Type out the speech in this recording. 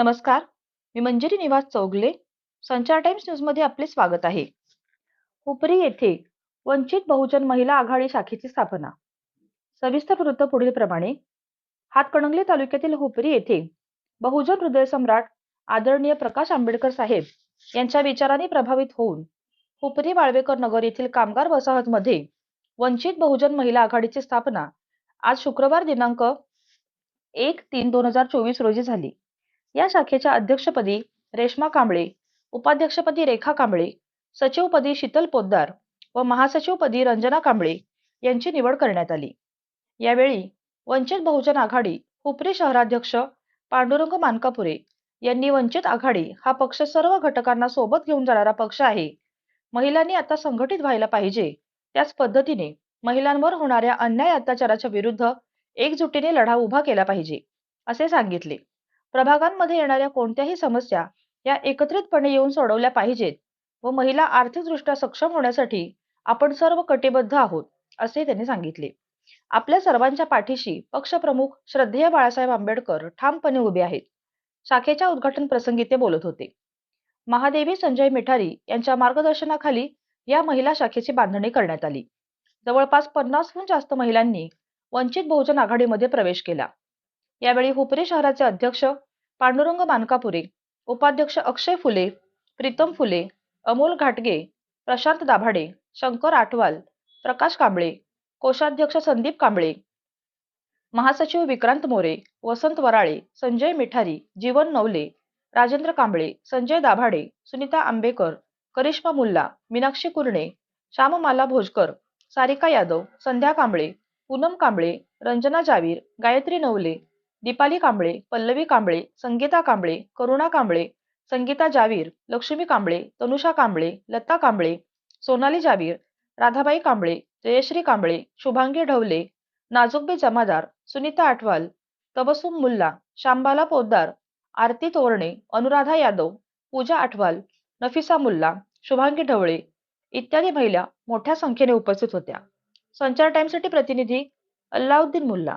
नमस्कार. मी मंजिरी निवास चौगले संचार टाइम्स न्यूजमध्ये आपले स्वागत आहे. हुपरी येथे वंचित बहुजन महिला आघाडी शाखेची स्थापना. सविस्तर वृत्त पुढील प्रमाणे. हातकणंगले तालुक्यातील हुपरी येथे बहुजन हृदय सम्राट आदरणीय प्रकाश आंबेडकर साहेब यांच्या विचाराने प्रभावित होऊन हुपरी वाळवेकर नगर येथील कामगार वसाहतमध्ये वंचित बहुजन महिला आघाडीची स्थापना आज शुक्रवार दिनांक एक तीन दोन हजार चोवीस रोजी झाली. या शाखेच्या अध्यक्षपदी रेश्मा कांबळे उपाध्यक्षपदी रेखा कांबळे सचिवपदी शीतल पोद्दार व महासचिवपदी रंजना कांबळे यांची निवड करण्यात आली. यावेळी वंचित बहुजन आघाडी हुपरी शहराध्यक्ष पांडुरंग मानकापुरे यांनी वंचित आघाडी हा पक्ष सर्व घटकांना सोबत घेऊन जाणारा पक्ष आहे. महिलांनी आता संघटित व्हायला पाहिजे त्याच पद्धतीने महिलांवर होणाऱ्या अन्याय अत्याचाराच्या विरुद्ध एकजुटीने लढा उभा केला पाहिजे असे सांगितले. प्रभागांमध्ये येणाऱ्या कोणत्याही समस्या या एकत्रितपणे येऊन सोडवल्या पाहिजेत व महिला आर्थिकदृष्ट्या सक्षम होण्यासाठी आपण सर्व कटिबद्ध आहोत असे त्यांनी सांगितले. आपल्या सर्वांच्या पाठीशी पक्षप्रमुख श्रद्धेय बाळासाहेब आंबेडकर ठामपणे उभे आहेत. शाखेच्या उद्घाटन प्रसंगी ते बोलत होते. महादेवी संजय मिठारी यांच्या मार्गदर्शनाखाली या महिला शाखेची बांधणी करण्यात आली. जवळपास पन्नासहून जास्त महिलांनी वंचित बहुजन आघाडीमध्ये प्रवेश केला. यावेळी हुपरी शहराचे अध्यक्ष पांडुरंग मानकापुरे उपाध्यक्ष अक्षय फुले प्रीतम फुले अमोल घाटगे प्रशांत दाभाडे शंकर आठवाल प्रकाश कांबळे कोषाध्यक्ष संदीप कांबळे महासचिव विक्रांत मोरे वसंत वराळे संजय मिठारी जीवन नवले राजेंद्र कांबळे संजय दाभाडे सुनीता आंबेकर करिश्मा मुल्ला मीनाक्षी कुर्णे श्याममाला भोजकर सारिका यादव संध्या कांबळे पूनम कांबळे रंजना जावीर गायत्री नवले दीपाली कांबळे पल्लवी कांबळे संगीता कांबळे करुणा कांबळे संगीता जावीर लक्ष्मी कांबळे तनुषा कांबळे लता कांबळे सोनाली जावीर राधाबाई कांबळे जयश्री कांबळे शुभांगी ढवले नाजुकबे जमादार सुनीता आठवाल तबसुम मुल्ला शांबाला पोद्दार आरती तोरणे अनुराधा यादव पूजा आठवाल नफिसा मुल्ला शुभांगी ढवळे इत्यादी महिला मोठ्या संख्येने उपस्थित होत्या. संचार टाइम्ससाठी प्रतिनिधी अल्लाउद्दीन मुल्ला.